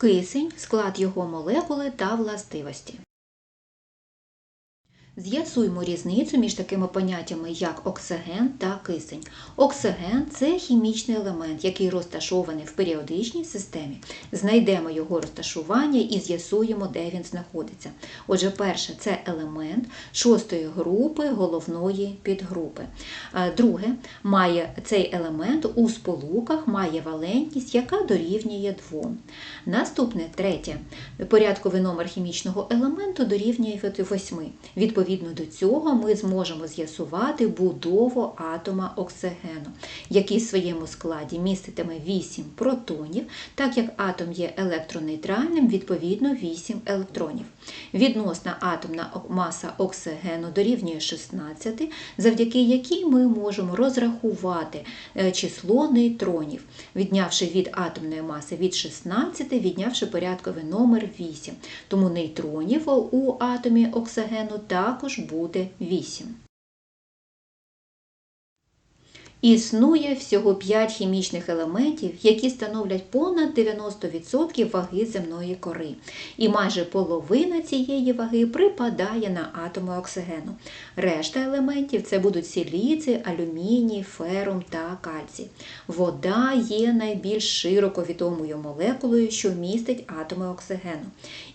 Кисень, склад його молекули та властивості. З'ясуємо різницю між такими поняттями, як оксиген та кисень. Оксиген це хімічний елемент, який розташований в періодичній системі. Знайдемо його розташування і з'ясуємо, де він знаходиться. Отже, перше це елемент шостої групи головної підгрупи. Е, Друге, має цей елемент у сполуках має валентність, яка дорівнює 2. Наступне третє. Порядковий номер хімічного елементу дорівнює 8. Відповідно до цього ми зможемо з'ясувати будову атома оксигену, який в своєму складі міститиме 8 протонів, так як атом є електронейтральним, відповідно 8 електронів. Відносна атомна маса оксигену дорівнює 16, завдяки якій ми можемо розрахувати е, число нейтронів, віднявши від атомної маси від 16, віднявши порядковий номер 8. Тому нейтронів у атомі оксигену також буде 8. Існує всього 5 хімічних елементів, які становлять понад 90% ваги земної кори, і майже половина цієї ваги припадає на атоми оксигену. Решта елементів це будуть сіліцій, алюміній, ферум та кальцій. Вода є найбільш широко відомою молекулою, що містить атоми оксигену.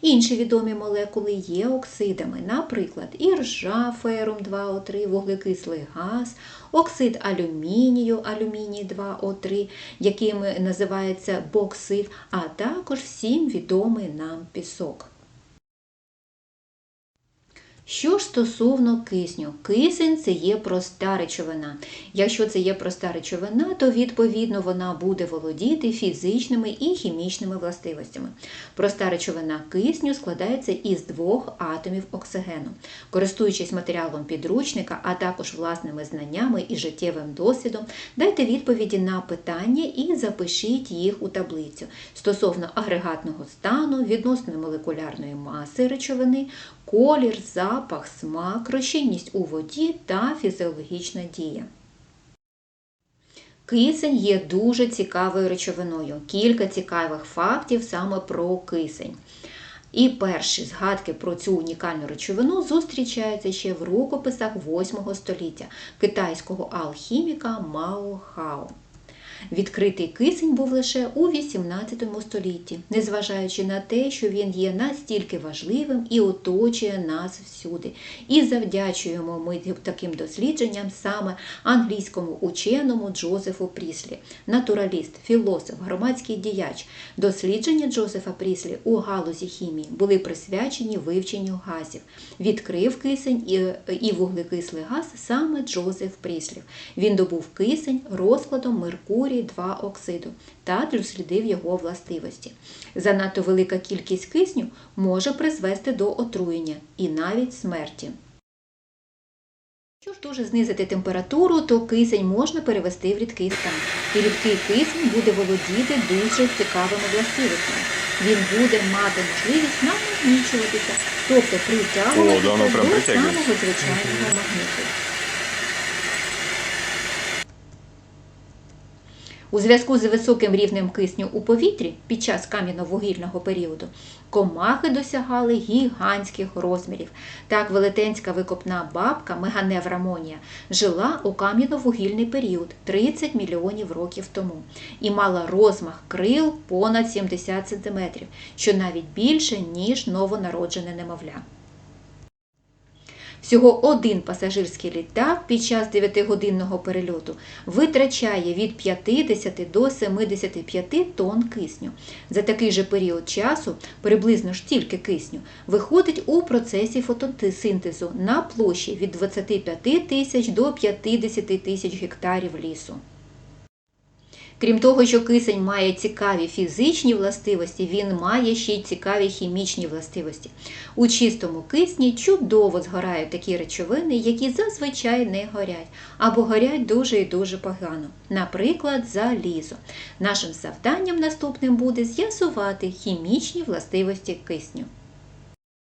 Інші відомі молекули є оксидами, наприклад, іржа, ферум 2О3, вуглекислий газ, оксид алюмінію, алюміній 2О3, яким називається боксит, а також всім відомий нам пісок. Що ж стосовно кисню, кисень це є проста речовина. Якщо це є проста речовина, то відповідно вона буде володіти фізичними і хімічними властивостями. Проста речовина кисню складається із двох атомів оксигену. Користуючись матеріалом підручника, а також власними знаннями і життєвим досвідом, дайте відповіді на питання і запишіть їх у таблицю стосовно агрегатного стану, відносної молекулярної маси речовини, колір, запах, смак, розчинність у воді та фізіологічна дія. Кисень є дуже цікавою речовиною. Кілька цікавих фактів саме про кисень. І перші згадки про цю унікальну речовину зустрічаються ще в рукописах 8 століття китайського алхіміка Мао Хао. Відкритий кисень був лише у 18 столітті, незважаючи на те, що він є настільки важливим і оточує нас всюди. І завдячуємо ми таким дослідженням саме англійському ученому Джозефу Пріслі, натураліст, філософ, громадський діяч. Дослідження Джозефа Пріслі у галузі хімії були присвячені вивченню газів. Відкрив кисень і вуглекислий газ саме Джозеф Пріслів. Він добув кисень розкладом Меркурій 2 оксиду та дослідив його властивості. Занадто велика кількість кисню може призвести до отруєння і навіть смерті. Якщо ж дуже знизити температуру, то кисень можна перевести в рідкий стан. І рідкий кисень буде володіти дуже цікавими властивостями. Він буде мати можливість намагнічуватися, тобто притягуватися О, прям до самого звичайного магніту. У зв'язку з високим рівнем кисню у повітрі під час кам'яно-вугільного періоду комахи досягали гігантських розмірів. Так велетенська викопна бабка Меганевра Монія жила у кам'яно-вугільний період 30 мільйонів років тому і мала розмах крил понад 70 см, що навіть більше, ніж новонароджене немовля. Всього один пасажирський літак під час 9-годинного перельоту витрачає від 50 до 75 тонн кисню. За такий же період часу, приблизно ж тільки кисню, виходить у процесі фотосинтезу на площі від 25 тисяч до 50 тисяч гектарів лісу. Крім того, що кисень має цікаві фізичні властивості, він має ще й цікаві хімічні властивості. У чистому кисні чудово згорають такі речовини, які зазвичай не горять, або горять дуже і дуже погано. Наприклад, залізо. Нашим завданням наступним буде з'ясувати хімічні властивості кисню.